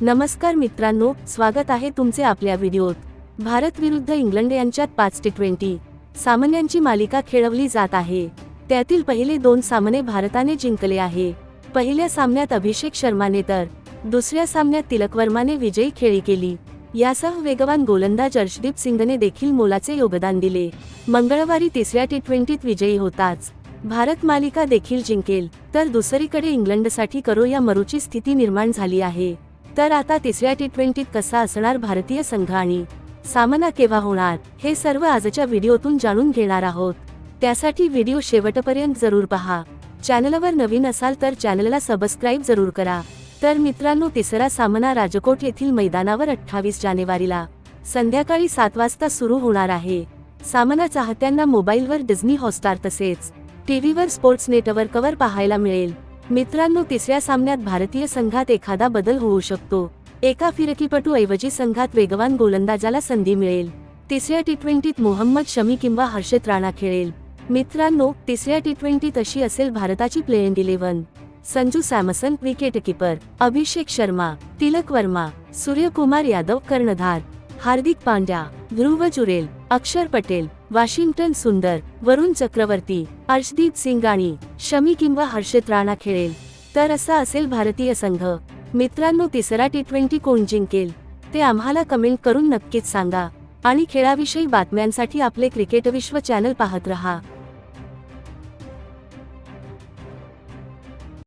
नमस्कार मित्रांनो स्वागत आहे तुमचे आपल्या व्हिडिओत. भारत विरुद्ध इंग्लंड यांच्यात पाच टी ट्वेंटी सामन्यांची मालिका खेळवली जात आहे. त्यातील पहिले दोन सामने भारताने जिंकले आहे. पहिल्या सामन्यात अभिषेक शर्माने तर दुसऱ्या सामन्यात तिलक वर्माने विजयी खेळी केली. यासह वेगवान गोलंदाज अर्शदीप सिंगने देखील मोलाचे योगदान दिले. मंगळवारी तिसऱ्या टी ट्वेंटीत विजयी होताच. भारत मालिका देखील जिंकेल तर दुसरीकडे इंग्लंडसाठी करो या मरूची स्थिती निर्माण झाली आहे. तर आता तिसऱ्या टी ट्वेंटीत कसा असणार भारतीय संघ आणि सामना केव्हा होणार हे सर्व आजच्या व्हिडिओतून जाणून घेणार आहोत. त्यासाठी व्हिडिओ शेवटपर्यंत जरूर पहा. चॅनलवर नवीन असाल तर चॅनलला सबस्क्राईब जरूर करा. तर मित्रांनो तिसरा सामना राजकोट येथील मैदानावर अठ्ठावीस जानेवारीला संध्याकाळी सात वाजता सुरू होणार आहे. सामना चाहत्यांना मोबाईलवर डिझनी हॉटस्टार तसेच टीव्हीवर स्पोर्ट्स नेटवर्कवर पाहायला मिळेल. मित्रांनो तिसऱ्या सामन्यात भारतीय संघात एखादा बदल होऊ शकतो. एका फिरकीपटू ऐवजी संघात वेगवान गोलंदाजाला संधी मिळेल. तिसऱ्या टी ट्वेंटीत मोहम्मद शमी किंवा हर्षित राणा खेळेल. मित्रांनो तिसऱ्या टी ट्वेंटीत अशी असेल भारताची playing eleven. Sanju Samson wicket keeper Abhishek Sharma. Tilak Varma. Suryakumar Yadav कर्णधार. हार्दिक पांड्या. ध्रुव जुरेल. अक्षर पटेल. वॉशिंग्टन सुंदर वरुण चक्रवर्ती अर्शदीप सिंग आणि शमी किंवा हर्षित राणा खेळेल. तर असा असेल भारतीय संघ. मित्रांनो तिसरा टी ट्वेंटी कोण जिंकेल? ते आम्हाला कमेंट करून नक्कीच सांगा. आणि खेळाविषयी बातम्यांसाठी आपले क्रिकेट विश्व चॅनल पाहत रहा.